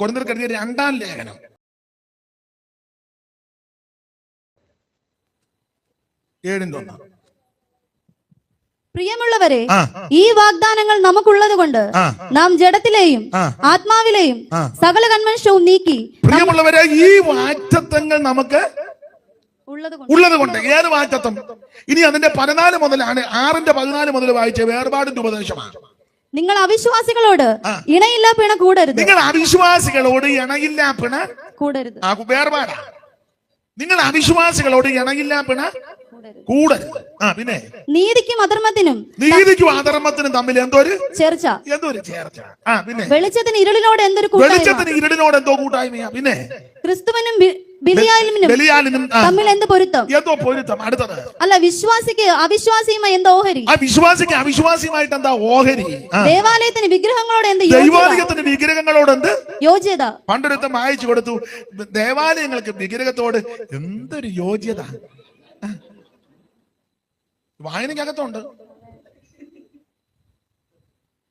കൊടുന്നിരിക്കുന്ന രണ്ടാം ലേഖനം. ഏഴിന്റെ ഒന്ന്. പ്രിയമുള്ളവരെ ഈ വാഗ്ദാനങ്ങൾ നമുക്കുള്ളത് കൊണ്ട് നാം ജഡത്തിലെയും ആത്മാവിലെയും. സകല കൺവെൻഷവും നീക്കി പ്രിയമുള്ളവരെ ഈ വാറ്റത്വങ്ങൾ നമുക്ക് ഉള്ളത് കൊണ്ട്. ഏത് വാറ്റത്വം? ഇനി അതിന്റെ പതിനാല് മുതലാണ് ആറിന്റെ പതിനാല് മുതൽ വായിച്ച വേർപാടിന്റെ ഉപദേശമാണ്. നിങ്ങൾ അവിശ്വാസികളോട്. ഇണയില്ല പിണ കൂടരുത്. നിങ്ങൾ അവിശ്വാസികളോട് ഇണയില്ല പിണ കൂടരുത്. ആ വേർപാടാ നിങ്ങൾ അവിശ്വാസികളോട് ഇണയില്ല പിണ കൂടരുത്. ആ പിന്നെ? നീതിക്കും അധർമ്മത്തിനും നീതിക്കും അധർമ്മത്തിനും തമ്മിൽ എന്തോ ഒരു ചേർച്ച. എന്തോ ഒരു ചേർച്ച? ആ പിന്നെ? വെളിച്ചത്തിന് ഇരുളിനോട് എന്തൊരു വെളിച്ചത്തിന് ഇരുളിനോട് എന്തോ കൂട്ടായ്മയാ പിന്നെ? ക്രിസ്തുവിനും തമ്മിൽ എന്ത് പൊരുത്തം? എന്തോ പൊരുത്തം? അടുത്തത്. അല്ല വിശ്വാസിക്ക് അവിശ്വാസിയുമായി എന്ത് ഓഹരി? ആ വിശ്വാസിക്ക് അവിശ്വാസിയുമായിട്ട് എന്താ ഓഹരി? ആ. ദേവാലയത്തിന് വിഗ്രഹങ്ങളോട് എന്ത് ദൈവാലയത്തിന് വിഗ്രഹങ്ങളോട് എന്ത്? യോജ്യത പണ്ടൊരുത്തം വായിച്ചു കൊടുത്തു. ദേവാലയങ്ങൾക്ക് വിഗ്രഹത്തോട് എന്തൊരു യോജ്യത വായനക്കകത്തുണ്ട് വായനയ്ക്കകത്തുണ്ട്.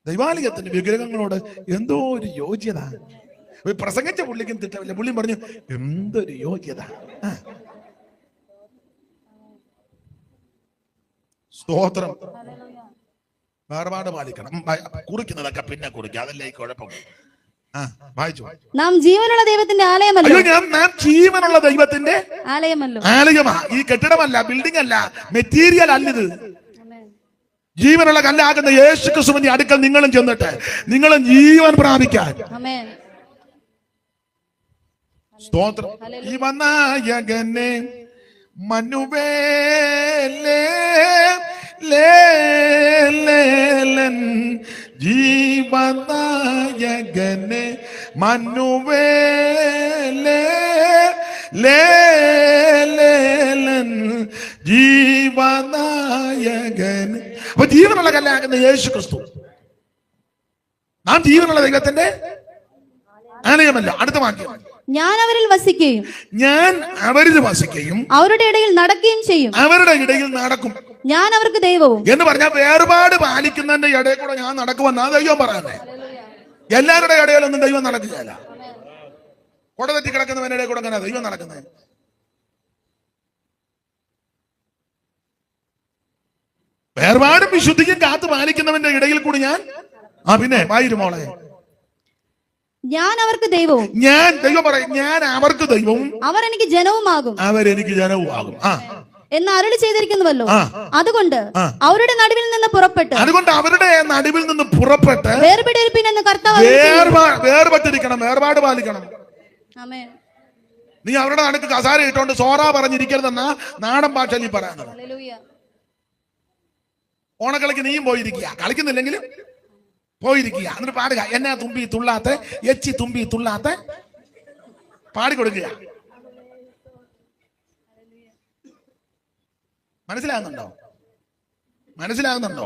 ദൈവാലയത്തിന്റെ വിഗ്രഹങ്ങളോട് എന്തോ ഒരു യോഗ്യത ഒരു പ്രസംഗിച്ച പുള്ളിക്കും തിട്ടമില്ല പുള്ളിയും പറഞ്ഞു എന്തൊരു യോഗ്യത. സ്തോത്രം. വേർപാട് പാലിക്കണം. കുറിക്കുന്നതൊക്കെ പിന്നെ കുറിക്കുക അതല്ലേ ഈ കുഴപ്പം? നാം ജീവനുള്ള ദൈവത്തിന്റെ ആലയമല്ലോ. നാം ജീവനുള്ള ദൈവത്തിന്റെ ആലയമല്ലോ. ആലയമാ. ഈ കെട്ടിടമല്ല ബിൽഡിംഗ് അല്ല മെറ്റീരിയൽ അല്ലിത് ജീവനുള്ള കല്ലാകുന്ന യേശു ക്രിസ്തുവിന്റെ അടുക്കൽ നിങ്ങളും ചെന്നിട്ട് നിങ്ങളും ജീവൻ പ്രാപിക്കാൻ. സ്തോത്രം. ജീവനായകനെ മനുവേലേ ലേലൻ ജീവനായകനെ മനുവേലേ ലേലൻ ജീവനായകൻ അപ്പൊ ജീവനുള്ള കല്ലാകുന്ന യേശു ക്രിസ്തു നാം ജീവനുള്ള ദൈവത്തിന്റെ ആലയമല്ല അടുത്ത വാക്യം. ഞാൻ അവരിൽ വസിക്കുകയും ഞാൻ അവരിൽ വസിക്കുകയും അവരുടെ ഇടയിൽ നടക്കുകയും ചെയ്യും. അവരുടെ ഇടയിൽ നടക്കും. ഞാൻ അവർക്ക് ദൈവവും. എന്ന് പറഞ്ഞാൽ വേർപാട് പാലിക്കുന്നതിന്റെ ഇടയിൽ കൂടെ ഞാൻ നടക്കുമെന്നാ ദൈവം പറയുന്നത് എല്ലാവരുടെ ഇടയിലൊന്നും ദൈവം നടക്കുകയല്ല. കൊടതെറ്റി കിടക്കുന്നവന്റെ ഇടയിൽ കൂടെ അങ്ങനെ ദൈവം നടക്കുന്നത് വേർപാടും വിശുദ്ധിക്കും കാത്തു പാലിക്കുന്നവന്റെ ഇടയിൽ കൂടി ഞാൻ ആ പിന്നെ വായിരു മോളെ. ഞാൻ അവർക്ക് ദൈവവും. ഞാൻ ദൈവം പറയും ഞാൻ അവർക്ക് ദൈവവും. അവർ എനിക്ക് ജനവുമാകും. അവരെനിക്ക് ജനവും ആകും ആ. എന്ന് അരുളി ചെയ്തിരിക്കുന്നുവല്ലോ. അതുകൊണ്ട് അവരുടെ നടുവിൽ നിന്ന് പുറപ്പെട്ട് അതുകൊണ്ട് അവരുടെ നടുവിൽ നിന്ന് പുറപ്പെട്ട് വേർപിടിയിരിപ്പിൻ എന്ന് കർത്താവ് വേർപെട്ടിരിക്കണം വേർപാട് പാലിക്കണം. ആമേൻ. നീ അവരുടെ നടുക്ക് കസാര ഇട്ടോണ്ട് സോറ പറഞ്ഞിരിക്കരുതെന്ന നാടൻ ഭാഷയിൽ ഹല്ലേലൂയ. ഓണക്കളിക്ക് നീയും പോയിരിക്കുക. കളിക്കുന്നില്ലെങ്കിലും പോയിരിക്കുക. എന്നിട്ട് പാടുക. എന്നാ തുമ്പി തുള്ളാത്ത എച്ചി തുമ്പി തുള്ളാത്ത പാടി കൊടുക്കുക. മനസ്സിലാകുന്നുണ്ടോ? മനസ്സിലാകുന്നുണ്ടോ?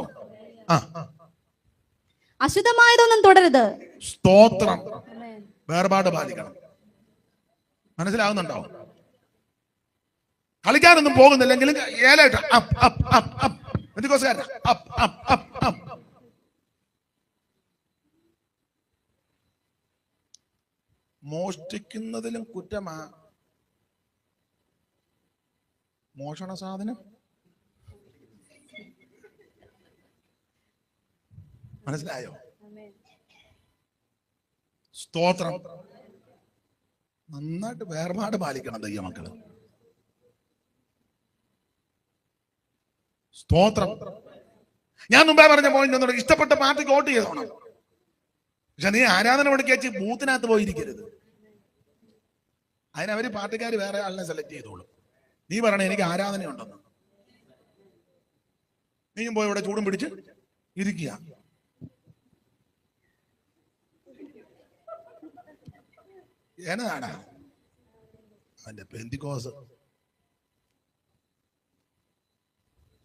ആ. അശുദ്ധമായതൊന്നും തുടരുത് സ്തോത്രം. വേർപാട് പാലിക്കണം മനസ്സിലാകുന്നുണ്ടോ? കളിക്കാനൊന്നും പോകുന്നില്ലെങ്കിലും ഏലായിട്ട് അപ്പ് അപ്പ് അപ്പ് അപ്പ് എന്തിക്കോസുകാരനാ അപ്പ് അപ്പ് അപ്പ് മോഷ്ടിക്കുന്നതിലും കുറ്റമാ. മോഷണ സാധനം? മനസ്സിലായോ? സ്തോത്രം. നന്നായിട്ട് വേർപാട് പാലിക്കണം ദൈവ മക്കൾ. സ്തോത്രം. ഞാൻ മുമ്പേ പറഞ്ഞ പോയിന്റ് ഇഷ്ടപ്പെട്ട പാർട്ടിക്ക് വോട്ട് ചെയ്തോണം. പക്ഷെ നീ ആരാധന പഠിക്കച്ച് ബൂത്തിനകത്ത് പോയിരിക്കരുത്. അതിനവര് പാർട്ടിക്കാർ വേറെ ആളിനെ സെലക്ട് ചെയ്തോളും. നീ പറയണേ എനിക്ക് ആരാധനയുണ്ടെന്ന്. നീയും പോയി ഇവിടെ ചൂടും പിടിച്ച് ഇരിക്കുക. എന്നതാടാ അവന്റെ പെന്തിക്കോസ്.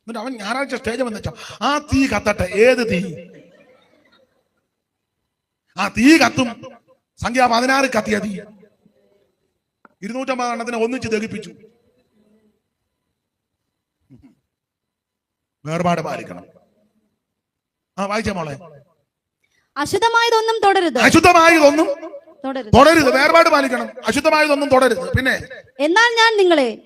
എന്നിട്ട് അവൻ ഞായറാഴ്ച സ്റ്റേജ് വന്നു ആ തീ കത്തട്ടെ. ഏത് തീ? ആ തീ കത്തും. സംഖ്യ പതിനാറ് കത്തിയ തീ. ഇരുന്നൂറ്റമ്പത് എണ്ണത്തിനെ ഒന്നിച്ച് ദഹിപ്പിച്ചു. വേർപാട് പാലിക്കണം. ആ വായിച്ച മോളെ. അശുദ്ധമായതൊന്നും തുടരുത്. അശുദ്ധമായതൊന്നും തുടരുത്. വേർപാട് പാലിക്കണം. അശുദ്ധമായതൊന്നും തുടരുത്. പിന്നെ? എന്നാൽ ഞാൻ നിങ്ങളെ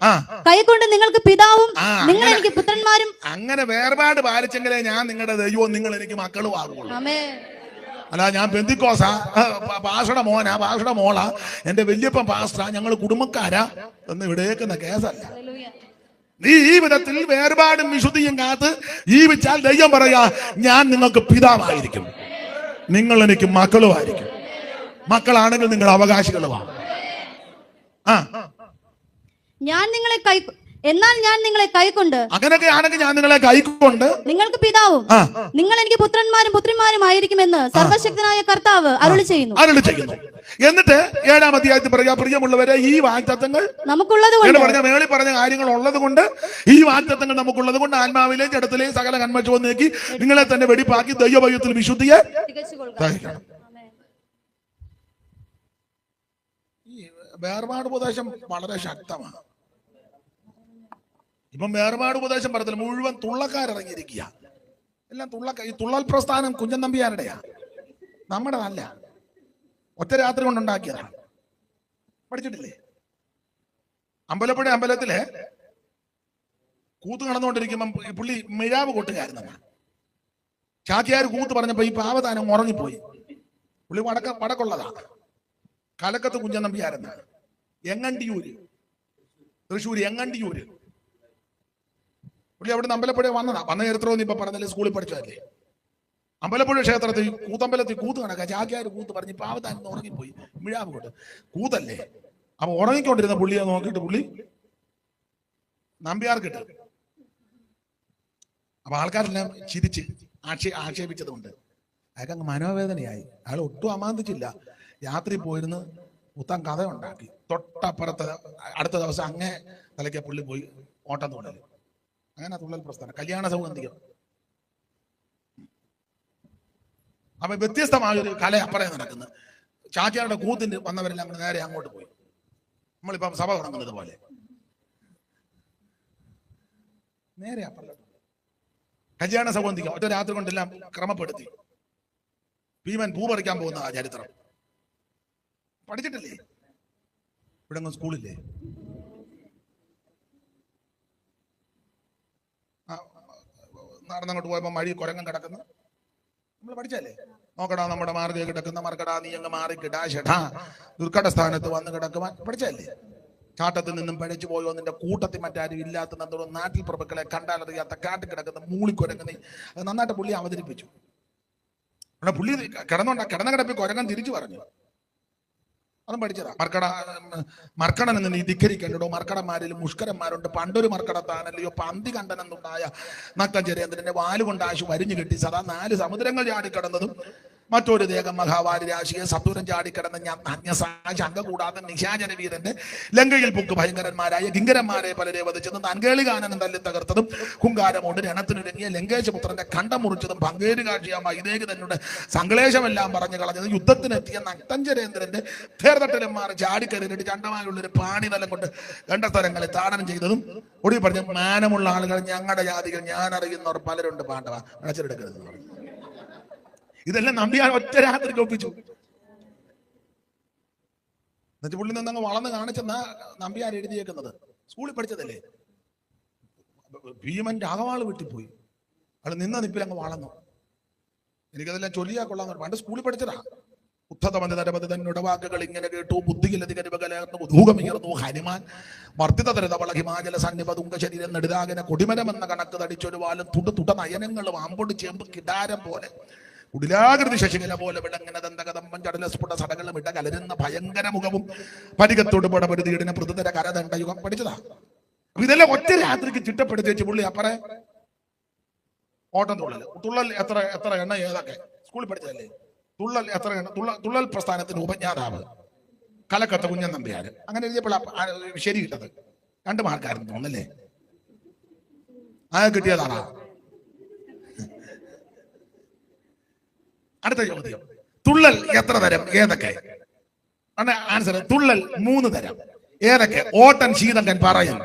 കൈകൊണ്ട് നിങ്ങൾക്ക് പിതാവും നിങ്ങൾ അങ്ങനെ- എനിക്ക് പുത്രന്മാരും അങ്ങനെ വേർപാട് പാലിച്ചെങ്കിലേ ഞാൻ നിങ്ങളുടെ ദൈവവും നിങ്ങൾ എനിക്ക് മക്കളും ആകുള്ളൂ അല്ല ഞാൻ ബന്ധിക്കോസാ. പാഷയുടെ മോനാ പാഷയുടെ മോളാ. എന്റെ വല്യപ്പൻ പാസ്റ്ററാ ഞങ്ങൾ കുടുംബക്കാരാ. എന്ന് ഇവിടേക്കുന്ന കേസല്ല. നീ ഈ വിധത്തിൽ വേർപാടും വിശുദ്ധിയും കാത്ത് ജീവിച്ചാൽ ദൈവം പറയാ ഞാൻ നിങ്ങൾക്ക് പിതാവായിരിക്കും. നിങ്ങൾ എനിക്ക് മക്കളുമായിരിക്കും. മക്കളാണെങ്കിൽ നിങ്ങൾ അവകാശികളുമാണ് ആ. ഞാൻ നിങ്ങളെ കൈ എന്നാൽ ഞാൻ നിങ്ങളെ കൈക്കൊണ്ട് അങ്ങനെയൊക്കെ ആണെങ്കിൽ ഞാൻ നിങ്ങളെ കൈക്കൊണ്ട് നിങ്ങൾക്ക് പിതാവും നിങ്ങൾ എനിക്ക് പുത്രന്മാരും പുത്രിമാരും ആയിരിക്കുമെന്ന് സർവശക്തനായ കർത്താവ് അരുളി ചെയ്യുന്നു. അരുളി ചെയ്യുന്നു. എന്നിട്ട് ഏഴാം അധ്യായത്തിൽ പറയാ പ്രിയമുള്ളവരെ ഈ വാഗ്ദത്തങ്ങൾ നമുക്കുള്ളത് കൊണ്ട് പറഞ്ഞ മേളി പറഞ്ഞ കാര്യങ്ങൾ ഉള്ളത് കൊണ്ട് ഈ വാഗ്ദത്തങ്ങൾ നമുക്കുള്ളത് കൊണ്ട് ആത്മാവിലെയും ജഡത്തിലെയും സകല കന്മഷവും നീക്കി നിങ്ങളെ തന്നെ വെടിപ്പാക്കി ദൈവഭയത്തിൽ വിശുദ്ധിയെ വേർപാട് ഉപദേശം വളരെ ശക്തമാണ്. ഇപ്പം വേർപാട് ഉപദേശം പറയത്തില്ല. മുഴുവൻ തുള്ളക്കാരിറങ്ങിയിരിക്കുക. എല്ലാം തുള്ളക്ക ഈ തുള്ളൽ പ്രസ്ഥാനം കുഞ്ഞൻ നമ്പിയാരുടെയാ. നമ്മുടെ നല്ല ഒറ്റ രാത്രി കൊണ്ടുണ്ടാക്കിയതാണ് പഠിച്ചിട്ടില്ലേ? അമ്പലപ്പുഴ അമ്പലത്തിൽ കൂത്ത് നടന്നുകൊണ്ടിരിക്കുമ്പം പുള്ളി മിഴാവ് കൊട്ടുകാരുന്ന ചാക്കിയാർ കൂത്ത് പറഞ്ഞപ്പോ ഈ പാവതാനം ഉറങ്ങിപ്പോയി. പുള്ളി വടക്ക വടക്കുള്ളതാ. കലക്കത്ത് കുഞ്ഞൻ നമ്പിയാരെന്നാണ് എങ്ങണ്ടിയൂര്? തൃശ്ശൂര് എങ്ങണ്ടിയൂര്? പുള്ളി അവിടെ നിന്ന് അമ്പലപ്പുഴ വന്നതാ. വന്ന ചരിത്രമൊന്നും ഇപ്പൊ പറഞ്ഞല്ലേ? സ്കൂളിൽ പഠിച്ചതല്ലേ? അമ്പലപ്പുഴ ക്ഷേത്രത്തിൽ കൂത്തമ്പലത്തിൽ കൂത്ത് കണക്കാ. ചാക്കിയാർ കൂത്ത് പറഞ്ഞ് പാവതാനം ഉറങ്ങിപ്പോയി. മിഴാവ് കൊണ്ട്. കൂത്തല്ലേ? അപ്പൊ ഉറങ്ങിക്കൊണ്ടിരുന്ന പുള്ളിയെ നോക്കിയിട്ട് പുള്ളി നമ്പ്യാർക്കിട്ട്. അപ്പൊ ആൾക്കാരെല്ലാം ചിരിച്ച് ആക്ഷേ ആക്ഷേപിച്ചതുകൊണ്ട്. അയാൾക്ക് അങ്ങ് മനോവേദനയായി. അയാൾ ഒട്ടും അമാന്തിച്ചില്ല. രാത്രി പോയിരുന്ന് പുത്തൻ കഥ ഉണ്ടാക്കി തൊട്ടപ്പുറത്ത് അടുത്ത ദിവസം അങ്ങേ തലയ്ക്ക് പുള്ളി പോയി ഓട്ടം തുള്ളൽ അങ്ങനെ തുള്ളൽ പ്രസ്ഥാനം. കല്യാണ സൗഗന്ധികം. അപ്പൊ വ്യത്യസ്തമായൊരു കല അപ്പറേ നടക്കുന്നത്. ചാച്ചാരുടെ കൂത്തിന് വന്നവരെല്ലാം കൂടെ നേരെ അങ്ങോട്ട് പോയി. നമ്മളിപ്പം സഭ തുടങ്ങുന്നത് പോലെ. നേരെ അപ്പുറത്തോട്ട് കല്യാണ സൗഗന്ധികം. ഒറ്റ രാത്രി കൊണ്ടെല്ലാം ക്രമപ്പെടുത്തി. ഭീമൻ പൂ പറിക്കാൻ പോകുന്ന ആ ചരിത്രം. പഠിച്ചിട്ടില്ലേ? ഇവിടെ സ്കൂളില്ലേ ആ, നടന്നങ്ങോട്ട് പോയപ്പോൾ മഴ കുരങ്ങൻ കിടക്കുന്നു. നമ്മൾ പഠിച്ചല്ലേ? നോക്കടാ നമ്മുടെ മാർഗ കിടക്കുന്ന മറക്കടാ നീ അങ്ങ് മാറി കിടാ ഷെടാ. ദുർഘട സ്ഥാനത്ത് വന്ന് കിടക്കുവാൻ പഠിച്ചല്ലേ? ചാട്ടത്തിൽ നിന്നും പഴച്ചു പോയോ നിന്റെ കൂട്ടത്തിൽ മറ്റാരും ഇല്ലാത്ത നന്ദോളം നാട്ടിൽ പ്രഭുക്കളെ കണ്ടാലറിയാത്ത കാട്ടിൽ കിടക്കുന്ന മൂളിക്കുരങ്ങ് നീ അത് നന്നായിട്ട് പുള്ളി അവതരിപ്പിച്ചു. പുള്ളി കിടന്നുണ്ട കിടന്ന കിടപ്പിൽ കുരങ്ങൻ തിരിച്ചു പറഞ്ഞു. അതും പഠിച്ചതാ. മർക്കട മർക്കടൻ എന്ന് നീ ധിക്കരിക്കണ്ടോ മർക്കടന്മാരിൽ മുഷ്കരന്മാരുണ്ട്. പണ്ടൊരു മർക്കടത്താനല്ലയോ? പന്തി കണ്ടനെന്നുണ്ടായ നക്തൻ ചെരേന്ദ്രന്റെ വാലുകൊണ്ട് ആശു വരിഞ്ഞു കെട്ടി സദാ നാല് സമുദ്രങ്ങൾ ചാടിക്കടന്നതും മറ്റൊരു ദേഹം മഹാവാരി രാശിയെ സത്വരം ചാടിക്കിടന്ന് ഞാൻ അന്യസാജ അംഗ കൂടാതെ നിശാചര വീരന്റെ ലങ്കയിൽ പൊക്ക് ഭയങ്കരന്മാരായ കിങ്കരന്മാരെ പലരെ വധിച്ചതും തൻകേളികാനനം തല്ലി തകർത്തതും കുങ്കാരമോട് രണത്തിനൊരുങ്ങിയ ലങ്കേശ പുത്രന്റെ കണ്ടം മുറിച്ചതും പങ്കേരുകാക്ഷിയായ ഇതേക്ക് തന്നെ സങ്കലേശമെല്ലാം പറഞ്ഞു കളഞ്ഞത് യുദ്ധത്തിനെത്തിയ നക്തഞ്ചരേന്ദ്രന്റെ തേർതട്ടലന്മാർ ചണ്ടമായുള്ള ഒരു പാണിതലം കൊണ്ട് കണ്ട സ്ഥലങ്ങളെ താടനം ചെയ്തതും ഒടുവിൽ പറഞ്ഞ മാനമുള്ള ആളുകൾ ഞങ്ങളുടെ ജാതികൾ ഞാൻ അറിയുന്നവർ പലരുണ്ട് പാണ്ഡവ അടച്ചെടുക്കരുത് പറഞ്ഞു. ഇതെല്ലാം നമ്പിയാൻ ഒറ്റ രാത്രി ഒപ്പിച്ചു എന്നിട്ട് പുള്ളി നിന്നങ്ങ് വളർന്ന് കാണിച്ചെന്നാ നമ്പിയാർ എഴുതിയേക്കുന്നത്. സ്കൂളിൽ പഠിച്ചതല്ലേ? ഭീമൻ അകവാൾ വെട്ടിപ്പോയി. അയാൾ നിന്ന നിപ്പിൽ അങ്ങ് വളർന്നു. എനിക്കതെല്ലാം ചൊല്ലിയാ കൊള്ളാൻ പണ്ട് സ്കൂളിൽ പഠിച്ചതാ. ഉദ്ധതമതി തരപതി വാക്കുകൾ ഇങ്ങനെ കേട്ടു. ബുദ്ധിയിലധികരിവകലർന്നു ഭൂകമിയർന്നു ഹനുമാൻ വർദ്ധിത തരതവള ഹിമാചല സന്നിപതുങ്ക ശരീരം നെടുതാകന കൊടിമരമെന്ന കണക്ക് തടിച്ചൊരു വാലും തുട നയനങ്ങളും അമ്പൊടി ചേമ്പ് കിടാരം പോലെ. കുടിലാകൃതി ശശികല പോലെ വിടങ്ങനെ ദന്തകതമ്പം ചടല സ്ഫുട സടകളും ഇട കലരുന്ന ഭയങ്കര മുഖവും പരികത്തോട് പടപെടുതിയിടിനെ പൃഥുതര കരദണ്ഡയുഗം പഠിച്ചതാ. അപ്പൊ ഇതെല്ലാം ഒറ്റ രാത്രിക്ക് ചിട്ടപ്പെടുത്തി വെച്ച് പുള്ളി അപ്പറേ ഓട്ടം തുള്ളൽ തുള്ളൽ എത്ര എത്ര എണ്ണ ഏതൊക്കെ? സ്കൂളിൽ പഠിച്ചതല്ലേ? തുള്ളൽ എത്ര എണ്ണ? തുള്ളൽ തുള്ളൽ പ്രസ്ഥാനത്തിന് ഉപജ്ഞാതാവ്. കലക്കത്ത കുഞ്ഞൻ നമ്പിയാര്. അങ്ങനെ എഴുതിയപ്പോൾ ശരി കിട്ടത് രണ്ട് മാർക്കായിരുന്നു തോന്നല്ലേ ആ കിട്ടിയതാണാ? അടുത്ത ചോദ്യം. തുള്ളൽ എത്ര തരം? ഏതൊക്കെ? ആൻസർ തുള്ളൽ മൂന്ന് തരം. ഏതൊക്കെ? ഓട്ടൻ ശീതങ്കൻ പറയൻ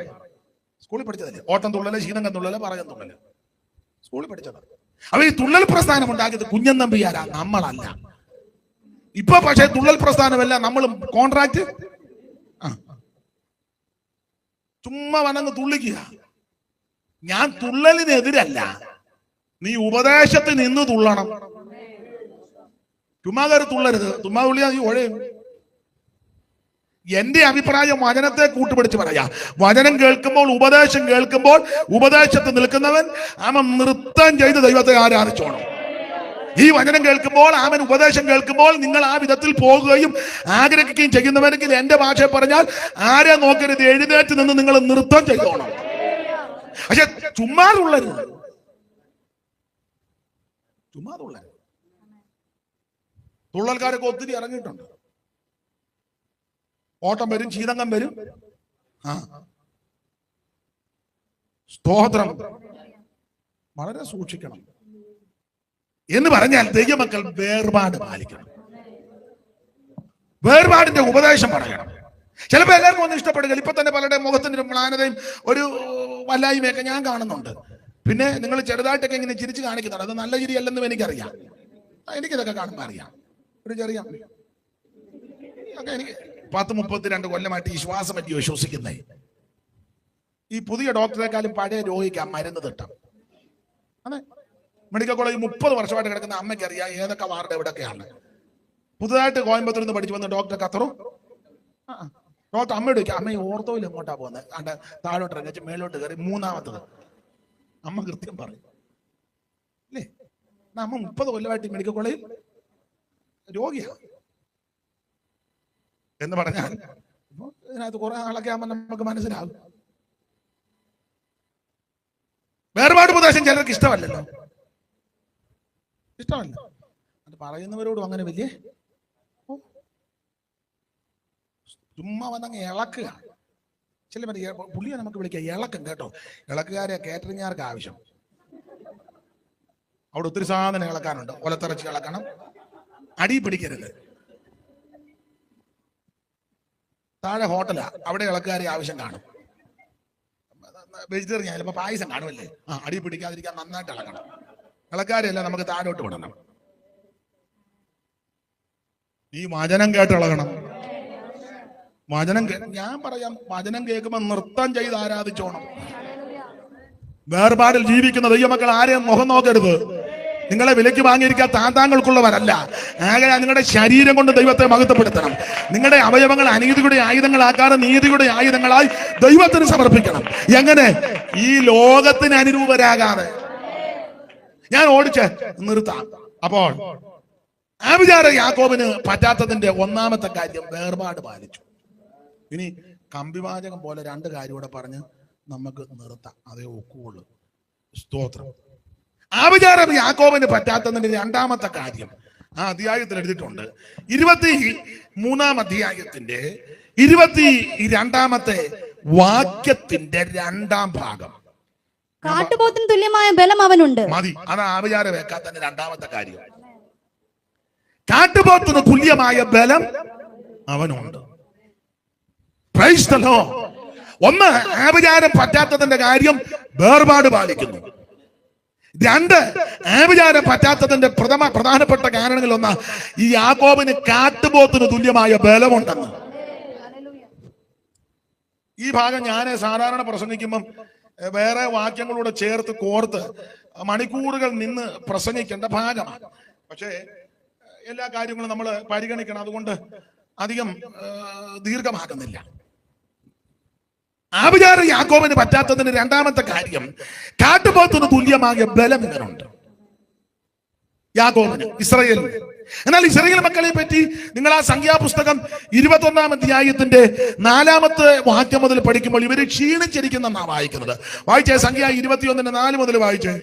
സ്കൂളിൽ പഠിച്ചതല്ലേ? ഓട്ടം തുള്ളൽ ശീതങ്കൻ തുള്ളൽ പറയൻ തുള്ളൽ. സ്കൂളിൽ പഠിച്ചത്. അപ്പൊ ഈ തുള്ളൽ പ്രസ്ഥാനം ഉണ്ടാക്കിയത് കുഞ്ഞൻ നമ്പിയാരാ നമ്മളല്ല. ഇപ്പൊ പക്ഷേ തുള്ളൽ പ്രസ്ഥാനമല്ല നമ്മൾ കോൺട്രാക്ട് ചുമ്മാ വനങ്ങ് തുള്ളിക്കുക. ഞാൻ തുള്ളലിനെതിരല്ല. നീ ഉപദേശത്തിൽ നിന്ന് തുള്ളണം. ചുമ്മാ കയറി തുള്ളരുത് ചുമ്മാ തുള്ളിയാ നീ ഒഴയും എന്റെ അഭിപ്രായം വചനത്തെ കൂട്ടുപിടിച്ച് പറയാ. വചനം കേൾക്കുമ്പോൾ ഉപദേശം കേൾക്കുമ്പോൾ ഉപദേശത്ത് നിൽക്കുന്നവൻ അവൻ നൃത്തം ചെയ്ത് ദൈവത്തെ ആരാധിച്ചോണം. ഈ വചനം കേൾക്കുമ്പോൾ അവൻ ഉപദേശം കേൾക്കുമ്പോൾ നിങ്ങൾ ആ വിധത്തിൽ പോകുകയും ആഗ്രഹിക്കുകയും ചെയ്യുന്നവരെങ്കിൽ എന്റെ ഭാഷ പറഞ്ഞാൽ ആരെ നോക്കരുത് എഴുന്നേറ്റ് നിന്ന് നിങ്ങൾ നൃത്തം ചെയ്തോണം. പക്ഷെ ചുമ്മാതുള്ളരുത്. ചുമ്മാതുള്ളരുത്. തുള്ളൽക്കാരൊക്കെ ഒത്തിരി ഇറങ്ങിയിട്ടുണ്ട്. ഓട്ടം വരും ചീതങ്കം വരും. ആ. സ്തോത്രം. വളരെ സൂക്ഷിക്കണം. എന്ന് പറഞ്ഞാൽ ദൈവമക്കൾ വേർപാട് പാലിക്കണം. വേർപാടിന്റെ ഉപദേശം പറയണം. ചിലപ്പോൾ എല്ലാവർക്കും ഒന്നും ഇഷ്ടപ്പെടുക ഇപ്പൊ തന്നെ പലരുടെ മുഖത്തിന്റെ ഒരു മ്ലാനതയും ഒരു വല്ലായ്മയൊക്കെ ഞാൻ കാണുന്നുണ്ട്. പിന്നെ നിങ്ങൾ ചെറുതായിട്ടൊക്കെ ഇങ്ങനെ ചിരിച്ച് കാണിക്കുന്നുണ്ട്. അത് നല്ല ചിരിയല്ലെന്നും എനിക്കറിയാം. എനിക്കിതൊക്കെ കാണുമ്പോൾ അറിയാം. ഒരു ചെറിയ ഒക്കെ എനിക്ക് പത്ത് കൊല്ലമായിട്ട് ഈ ശ്വാസം പറ്റി വിശ്വസിക്കുന്നേ ഈ പുതിയ ഡോക്ടറെക്കാളും പഴയ രോഗിക്ക് ആ മരുന്ന് തിട്ടാം. അതെ. മെഡിക്കൽ കോളേജ് മുപ്പത് വർഷമായിട്ട് കിടക്കുന്ന അമ്മയ്ക്ക് അറിയാം ഏതൊക്കെ വാർഡ് എവിടെയൊക്കെയാണ്. പുതുതായിട്ട് കോയമ്പത്തൂരിൽ നിന്ന് പഠിച്ചു വന്ന ഡോക്ടർ കത്തറു. ഡോക്ടർ അമ്മയോട് ചോദിക്കും ഈ ഓർത്തോയിൽ എങ്ങോട്ടാ പോകുന്നത്? അണ്ട് താഴോട്ട് ഇറങ്ങിച്ച് മേലോട്ട് കയറി മൂന്നാമത്തത്. അമ്മ കൃത്യം പറയും. അല്ലേ അമ്മ മുപ്പത് കൊല്ലമായിട്ട് മെഡിക്കൽ കോളേജിൽ രോഗിയാണ്. എന്ന് പറഞ്ഞാൽ ഇതിനകത്ത് കുറെ നാളൊക്കെ ആകുമ്പോൾ നമുക്ക് മനസ്സിലാകും. വേർപാട് ഉപദേശം ചിലർക്ക് ഇഷ്ടമല്ലല്ലോ. ഇഷ്ടമല്ല. അത് പറയുന്നവരോടും അങ്ങനെ വലിയ ചുമ്മാ വന്നങ്ങ് ഇളക്കുക. ചില പുള്ളിയെ നമുക്ക് വിളിക്കാം. ഇളക്കും കേട്ടോ. ഇളക്കുകാരെ കേറ്ററിംഗുകാർക്ക് ആവശ്യം. അവിടെ ഒത്തിരി സാധനം ഇളക്കാനുണ്ട്. ഒലത്തിറച്ചി ഇളക്കണം. അടി പിടിക്കരുത്. താഴെ ഹോട്ടലാ അവിടെ ഇളക്കുകാരെ ആവശ്യം കാണും. വെജിറ്റേറിയൻ ചിലപ്പോ പായസം കാണുമല്ലേ? ആ അടി പിടിക്കാതിരിക്കാൻ നന്നായിട്ട് ഇളക്കണം. ഇളക്കാരെയല്ല നമുക്ക് താഴോട്ട് വിടണം ഈ വചനം കേട്ട് ഇളകണം. വചനം ഞാൻ പറയാം വചനം കേൾക്കുമ്പോ നൃത്തം ചെയ്ത് ആരാധിച്ചോണം. വേർപാടിൽ ജീവിക്കുന്ന ദൈവമക്കൾ ആരെയും മുഖം നോക്കരുത്. നിങ്ങളെ വിലയ്ക്ക് വാങ്ങിയിരിക്കാൻ താന്താങ്ങൾക്കുള്ളവരല്ല. ആകെ നിങ്ങളുടെ ശരീരം കൊണ്ട് ദൈവത്തെ മഹത്വപ്പെടുത്തണം. നിങ്ങളുടെ അവയവങ്ങൾ അനീതിയുടെ ആയുധങ്ങളാക്കാതെ നീതിയുടെ ആയുധങ്ങളായി ദൈവത്തിന് സമർപ്പിക്കണം. എങ്ങനെ? ഈ ലോകത്തിന് അനുരൂപരാകാതെ. ഞാൻ ഓടിച്ച് നിർത്താം. അപ്പോൾ ആഭിചാര യാക്കോബിന് പറ്റാത്തതിന്റെ ഒന്നാമത്തെ കാര്യം വേർപാട് പാലിച്ചു. ഇനി കമ്പിവാചകം പോലെ രണ്ട് കാര്യം കൂടെ പറഞ്ഞ് നമുക്ക് നിർത്താം. അതേ ഒക്കുള്ളൂ. സ്തോത്രം. ആഭിചാരം യാക്കോബിന് പറ്റാത്തതിന്റെ രണ്ടാമത്തെ കാര്യം ആ അധ്യായത്തിൽ എഴുതിയിട്ടുണ്ട്. ഇരുപത്തി മൂന്നാം അധ്യായത്തിന്റെ ഇരുപത്തി രണ്ടാമത്തെ വാക്യത്തിന്റെ രണ്ടാം ഭാഗം. കാട്ടുപോത്തിന് തുല്യമായ ബലം അവനുണ്ട്. മതി. അത് ആഭിചാര വെക്കാത്തതിന്റെ രണ്ടാമത്തെ കാര്യം. കാട്ടുപോത്തിന് തുല്യമായ ബലം അവനുണ്ട്. ഒന്ന് ആഭിചാരം പറ്റാത്തതിന്റെ കാര്യം വേർപാട് പാലിക്കുന്നു. രണ്ട് ആഭിചാരം പറ്റാത്തതിന്റെ പ്രഥമ പ്രധാനപ്പെട്ട കാരണങ്ങളിൽ ഒന്ന് ഈ യാക്കോബിന് കാട്ടുപോത്തിന് തുല്യമായ ബലമുണ്ടെന്ന്. ഈ ഭാഗം ഞാൻ സാധാരണ പ്രസംഗിക്കുമ്പം വേറെ വാക്യങ്ങളോട് ചേർത്ത് കോർത്ത് മണിക്കൂറുകൾ നിന്ന് പ്രസംഗിക്കേണ്ട ഭാഗമാണ്. പക്ഷേ എല്ലാ കാര്യങ്ങളും നമ്മൾ പരിഗണിക്കണം. അതുകൊണ്ട് അധികം ദീർഘമാകുന്നില്ല. ആഭിചാര യാക്കോബിന് പറ്റാത്തതിന് രണ്ടാമത്തെ കാര്യം കാട്ടുപോത്തിന് തുല്യമായ ബലം ഇവനുണ്ട്. യാക്കോബിന് ഇസ്രയേൽ എന്നാൽ ഇസ്രയേൽ മക്കളെ പറ്റി നിങ്ങൾ ആ സംഖ്യാപുസ്തകം ഇരുപത്തൊന്നാം അധ്യായത്തിന്റെ നാലാമത്തെ വാക്യം മുതൽ പഠിക്കുമ്പോൾ ഇവർ ക്ഷീണിച്ചിരിക്കുന്ന വായിക്കുന്നത്. വായിച്ചേ സംഖ്യ ഇരുപത്തിയൊന്നിന്റെ നാല് മുതൽ വായിച്ചേ.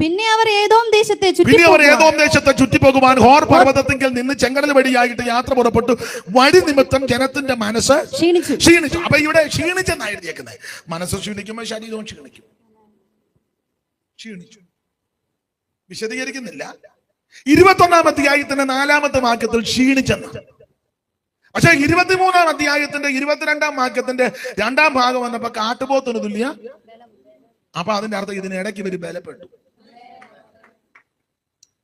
പിന്നെ അവർ ഏതോം ദേശത്തെ പിന്നെ അവർ ഏതോ ചുറ്റി ദേശത്തെ ചുറ്റിപ്പോകുവാൻ ഹോർ പർവതത്തിങ്കിൽ നിന്ന് ചെങ്കടൽ വഴിയായിട്ട് യാത്ര പുറപ്പെട്ടു. വഴി നിമിത്തം ജനത്തിന്റെ മനസ്സ് ക്ഷീണിച്ചു. ക്ഷീണിച്ചു. അപ്പൊ ഇവിടെ ക്ഷീണിച്ചെന്നാ എഴുതിയേക്കുന്നത് മനസ്സ് ക്ഷീണിക്കുമ്പോൾ ശരീരവും ക്ഷീണിക്കും. ക്ഷീണിച്ചു. വിശദീകരിക്കുന്നില്ല. ഇരുപത്തൊന്നാം അധ്യായത്തിന്റെ നാലാമത്തെ വാക്യത്തിൽ ക്ഷീണിച്ചെന്ന്. പക്ഷെ ഇരുപത്തിമൂന്നാം അധ്യായത്തിന്റെ ഇരുപത്തിരണ്ടാം വാക്യത്തിന്റെ രണ്ടാം ഭാഗം വന്നപ്പോ കാട്ടുപോത്തിന് തുല്യ. അപ്പൊ അതിന്റെ അർത്ഥം ഇതിനിടയ്ക്ക് ഇവർ ബലപ്പെട്ടു.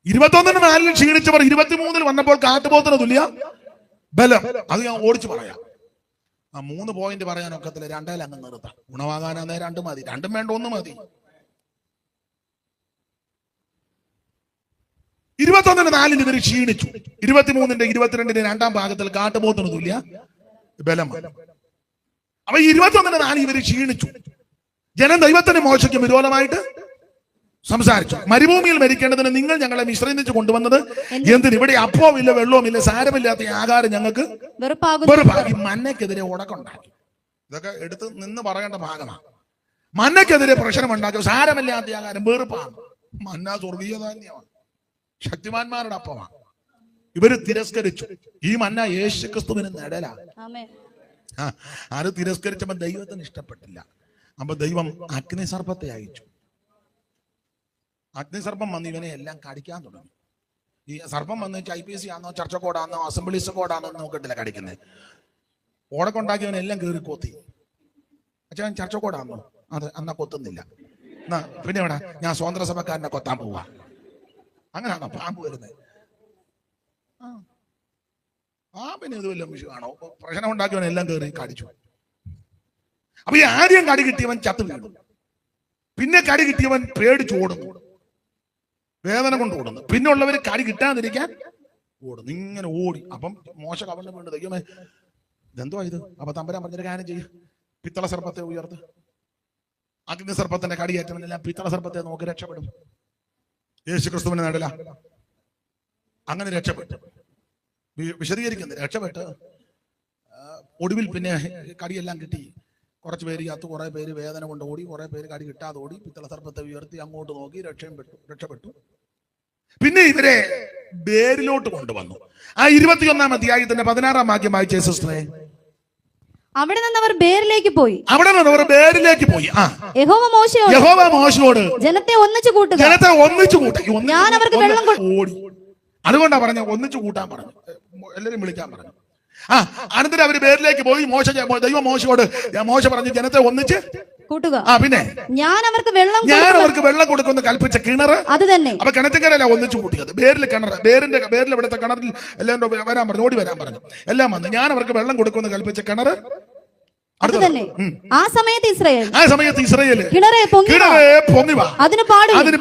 ഇരുപത്തൊന്നിന് നാലിൽ ക്ഷീണിച്ചവർ ഇരുപത്തിമൂന്നിൽ വന്നപ്പോൾ കാട്ടുപോത്തിന് തുല്യ. ബലം. അത് ഞാൻ ഓടിച്ചു പറയാം. ആ മൂന്ന് പോയിന്റ് പറയാൻ ഒക്കത്തില്ല. രണ്ടേൽ അങ്ങ് നിർത്താം. ഗുണമാകാനാന്നേ രണ്ട് മതി. രണ്ടും വേണ്ട ഒന്ന് മതി. ഇരുപത്തൊന്നിന് നാലിന് ഇവർ ക്ഷീണിച്ചു. ഇരുപത്തിമൂന്നിന്റെ ഇരുപത്തിരണ്ടിന്റെ രണ്ടാം ഭാഗത്തിൽ കാട്ടുപോത്തിന് തുല്യ. ബലം. അപ്പൊ ഇരുപത്തൊന്നിന് നാല് ഇവർ ക്ഷീണിച്ചു. ജനം ദൈവത്തിന് മോശയ്ക്ക് വിരോധമായിട്ട് സംസാരിച്ചു. മരുഭൂമിയിൽ മരിക്കേണ്ടതിന് നിങ്ങൾ ഞങ്ങളെ മിശ്രയിച്ച് കൊണ്ടുവന്നത് എന്തിന്? ഇവിടെ അപ്പവും ഇല്ല വെള്ളവും ഇല്ല സാരമില്ലാത്ത ആകാരം ഞങ്ങൾക്ക് മന്നക്കെതിരെ മന്നയ്ക്കെതിരെ ഉടക്കുണ്ടാക്കി. ഇതൊക്കെ എടുത്ത് നിന്ന് പറയേണ്ട ഭാഗമാണ് മന്നയ്ക്കെതിരെ പ്രശ്നമുണ്ടാക്കി. സാരമില്ലാത്ത ആകാരം വെറുപ്പാണ്. മന്ന സ്വർഗീയ ധാന്യമാണ്. ശക്തിമാന്മാരുടെ അപ്പമാണ് ഇവർ തിരസ്കരിച്ചു. ഈ മന്ന യേശു ക്രിസ്തുവിന് നെടലാ ആര് അത് തിരസ്കരിച്ചപ്പോ ദൈവത്തിന് ഇഷ്ടപ്പെട്ടില്ല. അപ്പൊ ദൈവം അഗ്നിസർപ്പത്തെ അയച്ചു. അഗ്നിസർപ്പം വന്ന് ഇവനെ എല്ലാം കടിക്കാൻ തുടങ്ങി. ഈ സർപ്പം വന്ന് ഐ പി സി ആണോ ചർച്ച കോഡാണോ അസംബ്ലീസ് കോഡാണോ നോക്കിട്ടില്ല കടിക്കുന്നത് ഓടക്കൊണ്ടാക്കിയവൻ എല്ലാം കയറി കൊത്തി. അച്ഛൻ ചർച്ച കോഡാണോ അത് എന്നാ കൊത്തുന്നില്ല. എന്നാ പിന്നെ എവിടെ? ഞാൻ സ്വതന്ത്ര സഭക്കാരനെ കൊത്താൻ പോവാ. അങ്ങനെയാണോ പാമ്പ് വരുന്നത് ആ. പിന്നെ ഇത് വല്ല വിഷയമാണോ പ്രശ്നം ഉണ്ടാക്കിയവൻ എല്ലാം കയറി കടിച്ചു. അപ്പൊ ഈ ആദ്യം കടി കിട്ടിയവൻ ചത്തു വീണു. പിന്നെ കടി കിട്ടിയവൻ പേടിച്ച് ഓടുന്നു. വേദന കൊണ്ട് ഓടുന്നു. പിന്നെ ഉള്ളവർ കടി കിട്ടാതിരിക്കാൻ ഓടുന്നു. ഇങ്ങനെ ഓടി. അപ്പം മോശ കവണ്ണം വീണ് ദൈവമേ ഇതെന്തോ ഇത്? അപ്പൊ തമ്പരാൻ പറഞ്ഞൊരു കാര്യം ചെയ്യ. പിത്തള സർപ്പത്തെ ഉയർത്ത്. അഗ്നി സർപ്പത്തിന്റെ കടിയേറ്റവനെല്ലാം പിത്തള സർപ്പത്തെ നോക്കി രക്ഷപ്പെടും. യേശു ക്രിസ്തുവിനെ നടല. അങ്ങനെ രക്ഷപ്പെട്ടു. വിശദീകരിക്കുന്നു രക്ഷപ്പെട്ട് ഒടുവിൽ പിന്നെ കടിയെല്ലാം കിട്ടി. കുറച്ച് പേര് ചത്തു കുറെ പേര് വേദന കൊണ്ട് ഓടി കുറെ പേര് കടി കിട്ടാതെ ഓടി പിത്തള സർപ്പത്തെ ഉയർത്തി അങ്ങോട്ട് നോക്കി രക്ഷയും പെട്ടു രക്ഷപ്പെട്ടു. പിന്നെ ഇവരെ ബേരിലോട്ട് കൊണ്ടുവന്നു. ആ ഇരുപത്തിയൊന്നാം അധ്യായത്തിന്റെ പതിനാറാം വാക്യം വായിച്ചേ സിസ്റ്ററെ. അവിടെ നിന്ന് അവർ ബേരിലേക്ക് പോയി. അവിടെ നിന്ന് അവർ ബേരിലേക്ക് പോയി. ആ. യഹോവ മോശയോട് യഹോവ മോശയോട് ജനത്തെ ഒന്നിച്ചു കൂട്ടുക. ജനത്തെ ഒന്നിച്ചു കൂട്ടി ഞാൻ അവർക്ക് വെള്ളം ഓടി. അതുകൊണ്ടാ പറഞ്ഞ ഒന്നിച്ചു കൂട്ടാൻ പറഞ്ഞു. എല്ലാരും വിളിക്കാൻ പറഞ്ഞു. ആ അനന്തരം അവർ പേരിലേക്ക് പോയി. മോശ ദൈവം മോശയോട് മോശ പറഞ്ഞു ജനത്തെ ഒന്നിച്ച്. കൂട്ടുക. ആ പിന്നെ? ഞാൻ അവർക്ക് വെള്ളം ഞാൻ അവർക്ക് വെള്ളം കൊടുക്കുന്ന കൽപ്പിച്ച കിണർ അത് തന്നെ. അപ്പൊ കിണറ്റുകാരല്ല ഒന്നിച്ചു കൂട്ടിയത്. പേരിൽ കിണർ പേരിന്റെ പേരിൽ ഇവിടുത്തെ കിണറിൽ എല്ലാം വരാൻ പറഞ്ഞു ഓടി വരാൻ പറഞ്ഞു. എല്ലാം വന്നു. ഞാൻ അവർക്ക് വെള്ളം കൊടുക്കുന്ന കൽപ്പിച്ച കിണറ്. അത്. തന്നെ ആ സമയത്ത് ഇസ്രായേൽ ആ സമയത്ത് ഇസ്രായേൽ കിണറെ പൊങ്ങി. കിണറ് അതിന്. അതിന്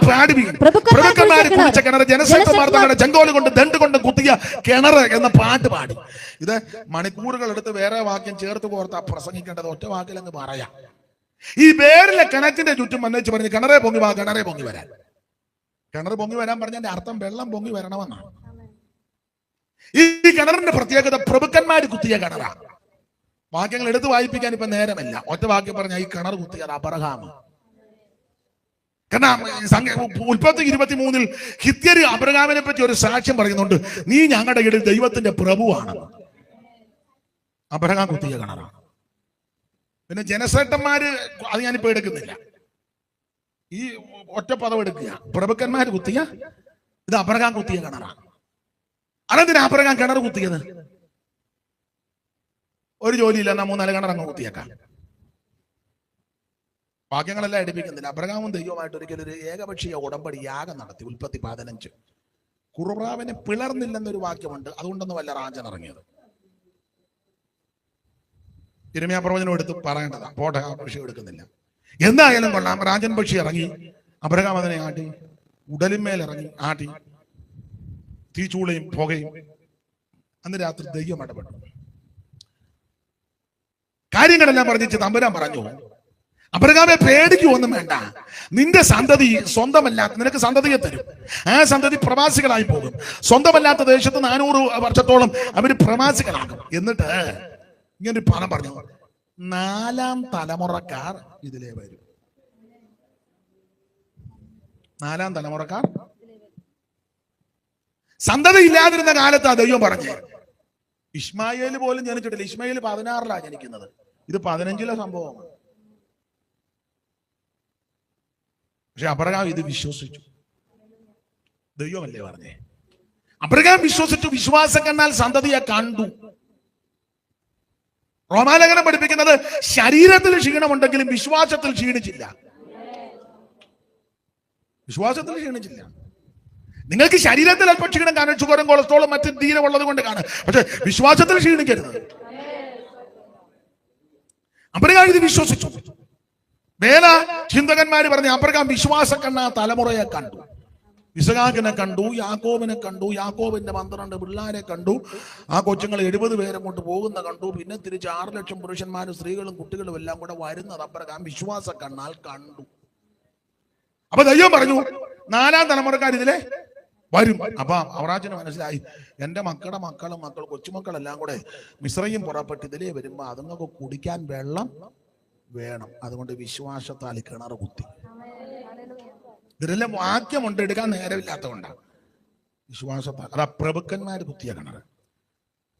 കിണർ ജനശക്തന്മാർ തങ്ങളുടെ ചെങ്കോൽ കൊണ്ട് ദണ്ട് കൊണ്ട് കുത്തിയ കിണർ എന്ന പാട്ട് പാടി. ഇത് മണിക്കൂറുകൾ എടുത്ത് വേറെ വാക്യം ചേർത്ത് കോർത്താ പ്രസംഗിക്കേണ്ടത് ഒറ്റ വാക്കിൽ അങ്ങ് പറയാം. ഈ പേരിലെ കിണറ്റിന്റെ ചുറ്റും വന്നേച്ച് പറഞ്ഞ് കിണറെ പൊങ്ങി വാ കിണറെ പൊങ്ങി വരാൻ. കിണർ പൊങ്ങി വരാൻ പറഞ്ഞതിന്റെ അർത്ഥം വെള്ളം പൊങ്ങി വരണമെന്നാണ്. ഈ കിണറിന്റെ പ്രത്യേകത പ്രഭുക്കന്മാർ കുത്തിയ കിണറാണ്. വാക്യങ്ങൾ എടുത്ത് വായിപ്പിക്കാൻ ഇപ്പൊ നേരമല്ല. ഒറ്റ വാക്യം പറഞ്ഞ ഈ കിണർ കുത്തിയത് അബ്രഹാം. കാരണം ഉൽപ്പത്തി ഇരുപത്തി മൂന്നിൽ ഹിത്യര് അബ്രഹാമിനെ പറ്റി ഒരു സാക്ഷ്യം പറയുന്നുണ്ട്. നീ ഞങ്ങളുടെ ഇടയിൽ ദൈവത്തിന്റെ പ്രഭുവാണ്. അബ്രഹാം കുത്തിയ കിണറാണ് പിന്നെ ജനശ്രേഷ്ഠന്മാര് അത് ഞാനിപ്പോ എടുക്കുന്നില്ല. ഈ ഒറ്റ പദം എടുക്കുക. പ്രഭുക്കന്മാര് കുത്തിയ ഇത് അബ്രഹാം കുത്തിയ കിണറാണ് അതെന്തിനാ അബ്രഹാം കിണർ കുത്തിയത്? ഒരു ജോലിയില്ല എന്നാ മൂന്നാൽ കിണർ അങ്ങ് കുത്തിയേക്കാം. വാക്യങ്ങളെല്ലാം എടുപ്പിക്കുന്നില്ല. അബ്രഹാമും ദൈവമായിട്ട് ഒരിക്കലും ഒരു ഏകപക്ഷീയ ഉടമ്പടി യാഗം നടത്തി ഉൽപ്പത്തി പതിനഞ്ച്. കുറുപ്രാവിനെ പിളർന്നില്ലെന്നൊരു വാക്യമുണ്ട്. അതുകൊണ്ടൊന്നും വല്ല റാഞ്ചൻ ഇറങ്ങിയത്. തിരുമയാ പ്രവചനം എടുത്ത് പറയേണ്ടതാ. പോട്ടെ ആ പക്ഷി എടുക്കുന്നില്ല. എന്തായാലും കൊള്ളാം. റാഞ്ചൻ പക്ഷി ഇറങ്ങി. അബ്രഹാം അതിനെ ആട്ടി ഉടലിന്മേൽ ഇറങ്ങി ആട്ടി. തീച്ചൂളയും പുകയും. അന്ന് രാത്രി ദൈവം ഇടപെട്ടു. കാര്യങ്ങളെല്ലാം പറഞ്ഞു തമ്പുരാൻ പറഞ്ഞു. അബ്രഹാമെ പേടിക്കുവൊന്നും വേണ്ട. നിന്റെ സന്തതി സ്വന്തമല്ലാത്ത നിനക്ക് സന്തതിയെ തരും. ആ സന്തതി പ്രവാസികളായി പോകും. സ്വന്തമല്ലാത്ത ദേശത്ത് നാനൂറ് വർഷത്തോളം അവർ പ്രവാസികളാകും. എന്നിട്ട് ഇങ്ങനൊരു പണം പറഞ്ഞു. നാലാം തലമുറക്കാർ ഇതിലേ വരും. നാലാം തലമുറക്കാർ? സന്തതി ഇല്ലാതിരുന്ന കാലത്താ ദൈവം പറഞ്ഞു. ഇസ്മായേൽ പോലും ജനിച്ചിട്ടില്ല. ഇസ്മായേൽ പതിനാറിലാണ് ജനിക്കുന്നത്. ഇത് പതിനഞ്ചിലെ സംഭവമാണ്. പക്ഷെ അബ്രഹാം ഇത് വിശ്വസിച്ചു. ദൈവമല്ലേ പറഞ്ഞേ? അബ്രഹാം വിശ്വസിച്ചു വിശ്വാസം കണ്ടാൽ സന്തതിയെ കണ്ടു. റോമാലേഖനം പഠിപ്പിക്കുന്നത് ശരീരത്തിൽ ക്ഷീണമുണ്ടെങ്കിലും വിശ്വാസത്തിൽ ക്ഷീണിച്ചില്ല. വിശ്വാസത്തിൽ ക്ഷീണിച്ചില്ല. നിങ്ങൾക്ക് ശരീരത്തിൽ അല്പം ക്ഷീണം കാണും ഷുഗറും കൊളസ്ട്രോളും മറ്റു ഉള്ളത് കൊണ്ട് കാണും. പക്ഷെ വിശ്വാസത്തിൽ ക്ഷീണിക്കരുത്. അബ്രഹാം ഇത് വിശ്വസിച്ചു. വേല ചിന്തകന്മാര് പറഞ്ഞു അബ്രഹാം വിശ്വാസ കണ്ണ തലമുറയെ കണ്ടു. ഇസഹാക്കിനെ കണ്ടു യാക്കോബിനെ കണ്ടു യാക്കോബിന്റെ പന്ത്രണ്ട് പിള്ളാരെ കണ്ടു. ആ കൊച്ചുങ്ങൾ എഴുപത് പേരെ കൊണ്ട് പോകുന്ന കണ്ടു. പിന്നെ തിരിച്ച് ആറ് ലക്ഷം പുരുഷന്മാരും സ്ത്രീകളും കുട്ടികളും എല്ലാം കൂടെ വരുന്നത് അബ്രഹാം വിശ്വാസ കണ്ണാൽ കണ്ടു. അപ്പൊ ദൈവം പറഞ്ഞു നാലാം തലമുറക്കാർ ഇതിലെ വരും. അപ്പൊ അവറാജിന് മനസ്സിലായി. എന്റെ മക്കളുടെ മക്കളും മക്കൾ കൊച്ചുമക്കളെല്ലാം കൂടെ മിശ്രയും പുറപ്പെട്ട് ഇതിലേ വരുമ്പോ അതുങ്ങൾക്ക് കുടിക്കാൻ വെള്ളം വേണം. അതുകൊണ്ട് വിശ്വാസത്താൽ കിണർ കുത്തി. ഇതിലെല്ലാം വാക്യമുണ്ട്. എടുക്കാൻ നേരമില്ലാത്തതുകൊണ്ടാണ് വിശ്വാസത്താൽ. അതാ പ്രഭുക്കന്മാർ കുത്തിയ കിണർ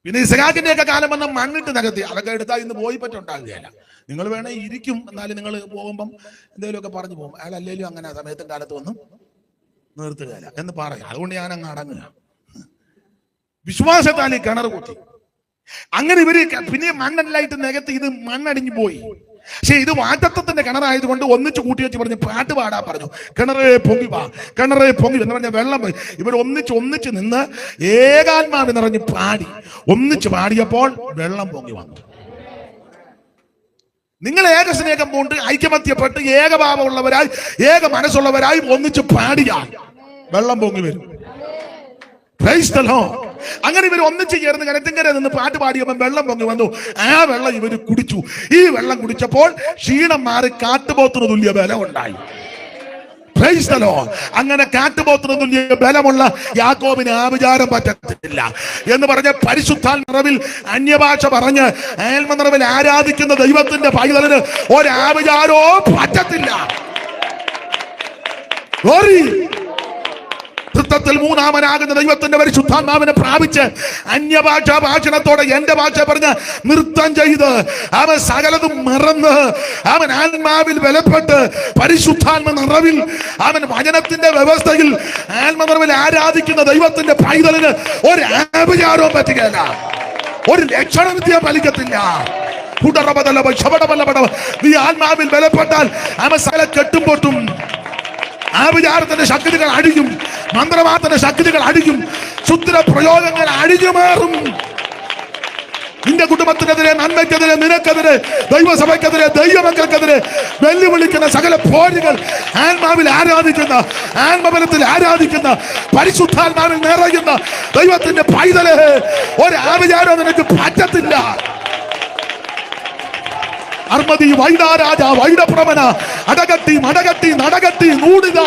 പിന്നെ ഇസഹാക്കിന്റെ ഒക്കെ കാലം വന്ന മണ്ണിട്ട് നികത്തി അതൊക്കെ എടുത്താൽ ഇന്ന് പോയി പറ്റുണ്ടാകുകയല്ല നിങ്ങൾ വേണേ ഇരിക്കും. എന്നാലും നിങ്ങൾ പോകുമ്പം എന്തെങ്കിലുമൊക്കെ പറഞ്ഞു പോകും. അയാൾ അല്ലെങ്കിലും അങ്ങനെ സമയത്തും കാലത്ത് ഒന്നും നിർത്തുകയില്ല എന്ന് പറയാം. അതുകൊണ്ട് ഞാൻ അങ്ങ് അടങ്ങുക. വിശ്വാസത്താൽ ഈ കിണർ കൂട്ടി. അങ്ങനെ ഇവർ പിന്നെ മണ്ണെല്ലായിട്ട് നികത്തി ഇത് മണ്ണടിഞ്ഞു പോയി. പക്ഷെ ഇത് വാറ്റത്വത്തിന്റെ കിണറായതുകൊണ്ട് ഒന്നിച്ച് കൂട്ടി വെച്ച് പറഞ്ഞു പാട്ട് പാടാ പറഞ്ഞു. കിണറേ പൊങ്ങി വാ കിണറേ പൊങ്ങി എന്ന് പറഞ്ഞ വെള്ളം പോയി ഇവർ ഒന്നിച്ച് ഒന്നിച്ച് നിന്ന് ഏകാത്മാവ് നിറഞ്ഞ് പാടി. ഒന്നിച്ച് പാടിയപ്പോൾ വെള്ളം പൊങ്ങി വന്നു. നിങ്ങൾ ഏക സ്നേഹം കൊണ്ട് ഐക്യമത്യപ്പെട്ട് ഏകഭാവമുള്ളവരായി ഏക മനസ്സുള്ളവരായി ഒന്നിച്ച് പാടിയാൽ വെള്ളം പൊങ്ങി വരും. അങ്ങനെ ഇവർ ഒന്നിച്ച് ചേർന്ന് കരത്തിങ്കര നിന്ന് പാട്ട് പാടിയപ്പോൾ വെള്ളം പൊങ്ങി വന്നു. ആ വെള്ളം ഇവർ കുടിച്ചു. ഈ വെള്ളം കുടിച്ചപ്പോൾ ക്ഷീണം മാറി കാട്ടുപോത്തിന് തുല്യ ബലം ഉണ്ടായി the അങ്ങനെ കാട്ടുപോത്തിന് തുല്യ ബലമുള്ള യാക്കോബിന് ആവിചാരം പറ്റത്തില്ല എന്ന് പറഞ്ഞ പരിശുദ്ധാൽ നിറവിൽ അന്യഭാഷ പറഞ്ഞ് അയൽമ നിറവിൽ ആരാധിക്കുന്ന ദൈവത്തിന്റെ പൈതലിന് ഒരാവിചാരോ പറ്റത്തില്ല. വൃത്തത്തിൽ മൂന്നാമനാകുന്ന ദൈവത്തിന്റെ പരിശുദ്ധാത്മാവിനെ പ്രാപിച്ച് അന്യഭാഷാ ഭാഷണത്തോടെ എന്റെ ഭാഷ പറഞ്ഞ് നൃത്തം ചെയ്ത് അവൻ സകലതും മറന്ന് അവൻ ആത്മാവിൽ ബലപ്പെട്ട് പരിശുദ്ധാത്മ നിറവിൽ അവൻ വചനത്തിന്റെ വ്യവസ്ഥയിൽ ആത്മ നിറവിൽ ആരാധിക്കുന്ന ദൈവത്തിന്റെ പൈതലിന് ഒരു ആഭിചാരവും പറ്റുകയില്ല. ഒരു ലക്ഷണവിദ്യ ഫലിക്കത്തില്ല. കുടറബദലവ ശബടബലപടവ നീ ആത്മാവിൽ ബലപ്പെട്ടാൽ അവൻ സകല കെട്ടും ആ വിചാരത്തിന്റെ ശക്തികൾ അടിക്കും മന്ത്രവാദത്തിന്റെ ശക്തികൾ അടിക്കും ശുദ്ര പ്രയോഗങ്ങൾ അടിഞ്ഞുമാറും. നിന്റെ കുടുംബത്തിനെതിരെ നന്മയ്ക്കെതിരെ നിനക്കെതിരെ ദൈവസഭയ്ക്കെതിരെ ദൈവമക്കൾക്കെതിരെ വെല്ലുവിളിക്കുന്ന സകല പോരുകൾ ആത്മാവിൽ ആരാധിക്കുന്ന ആത്മബലത്തിൽ ആരാധിക്കുന്ന പരിശുദ്ധാത്മാവിൽ നിറയുന്ന ദൈവത്തിന്റെ പൈതലേ ഒരു ആവിചാരം നിനക്ക് പറ്റത്തില്ല. അർമ്മതി വൈദാരാജ വൈഡപ്രമന അടകട്ടി മടകട്ടി നടകട്ടി നൂടിത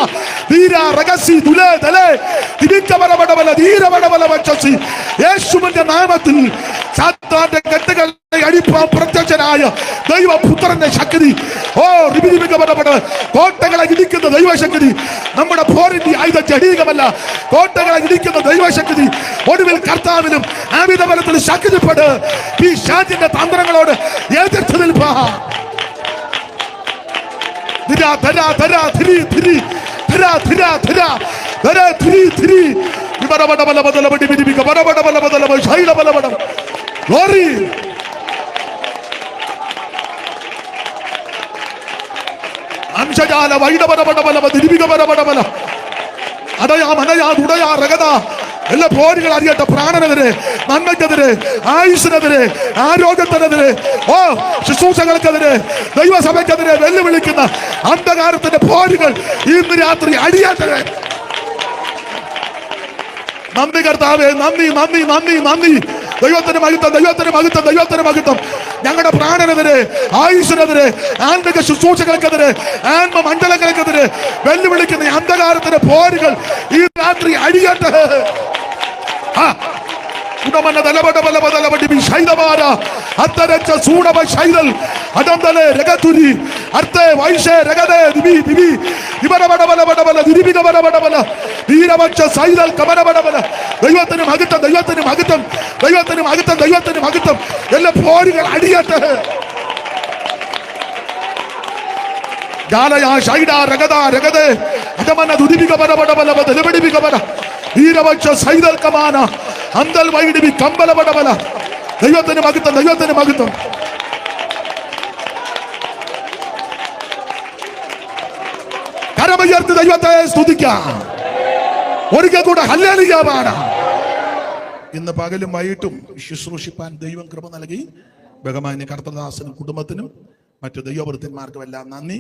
ധീര രഹസി ദുലേ ദലേ തിരിച്ചവരവടവല ധീരവടവല വച്ചസി യേശുവിന്റെ നാമത്തിൽ സാത്താന്റെ കെട്ടുകളെ അടിപ്പാൻ പ്രത്യക്ഷനായ ദൈവപുത്രന്റെ ശക്തി. ഓ റിബിരിമികപടപട കോട്ടകളെ ഇടിക്കുന്ന ദൈവശക്തി. നമ്മുടെ പോരിന്റെ ആയുധ ജടീകമല്ല കോട്ടകളെ ഇടിക്കുന്ന ദൈവശക്തി. ഒടുവിൽ കർത്താവിനും ആവിധ ബലത്തിൽ ശക്തിപ്പെട് ഈ ഷാജിന്റെ തന്ത്രങ്ങളോട് എതിർത്ത് നിൽപ്പാ. ധരാ ധരാ ധരാ ധിരി ധിരി ധരാ ധിരാ ധിര. ഗ്ലോറി അംശജാല ബട ബല അടയാ മനയാ തുടയാ രഗത. എല്ലാ പോരുകൾ അറിയട്ടെ പ്രാണനെതിരെ നന്മയ്ക്കെതിരെ ആയുസിനെതിരെ ആരോഗ്യത്തിനെതിരെ. ഓ ശുശ്രൂഷകൾക്കെതിരെ ദൈവസഭയ്ക്കെതിരെ വെല്ലുവിളിക്കുന്ന അന്ധകാരത്തിന്റെ പോരുകൾ ഇന്ന് രാത്രി അടിയാത്തത് നന്ദി കർത്താവേ നന്ദി നന്ദി നന്ദി നന്ദി. ദൈവത്തിന് മഹിത്വം ദൈവത്തിന് മഹിത്വം ദൈവത്തിന് മഹിത്വം. ഞങ്ങളുടെ പ്രാണനെതിരെ ആയുഷിനെതിരെ ആത്മിക ശുശ്രൂഷകൾക്കെതിരെ ആത്മ മണ്ഡലങ്ങൾക്കെതിരെ വെല്ലുവിളിക്കുന്ന അന്ധകാരത്തിന്റെ പോരുകൾ ഈ രാത്രി അഴിയട്ടെ. ആ അത്തരച്ച സൂടമ ശൈലൽ. അടന്തലെ രഗതുരി അർത്തെ ദിരിബിക ബല ബട ബല ധീരവക്ഷ സൈലൽ കമന ബട ബല ദൈവത്തിന് മഹത്വം ദൈവത്തിന് മഹത്വം ദൈവത്തിന് മഹത്വം ദൈവത്തിന് മഹത്വം എല്ലാ പോരുകൾ അടിയട്ടെ. ജാലയാ ശൈഡ രഗദ രഗദേ അജമന ദുദിബിക ബല ബട ബല ധീരവക്ഷ സൈലൽ കമാന അന്തൽ വൈഡിബി കമ്പല ദൈവത്തിന് മഹത്വം ദൈവത്തിന് മഹത്വം. കരമയർത്ത് ദൈവത്തെ സ്തുതിക്കാം. ഒരിക്കൽ കൂടെ ഹല്ലേലിയാമാണ് ഇന്ന് പകലും വൈകിട്ടും ശുശ്രൂഷിപ്പാൻ ദൈവം കൃപ നൽകി. ബഹമാന്യ കർത്തദാസനും കുടുംബത്തിനും മറ്റു ദൈവവൃത്തിന്മാർക്കും എല്ലാം നന്ദി.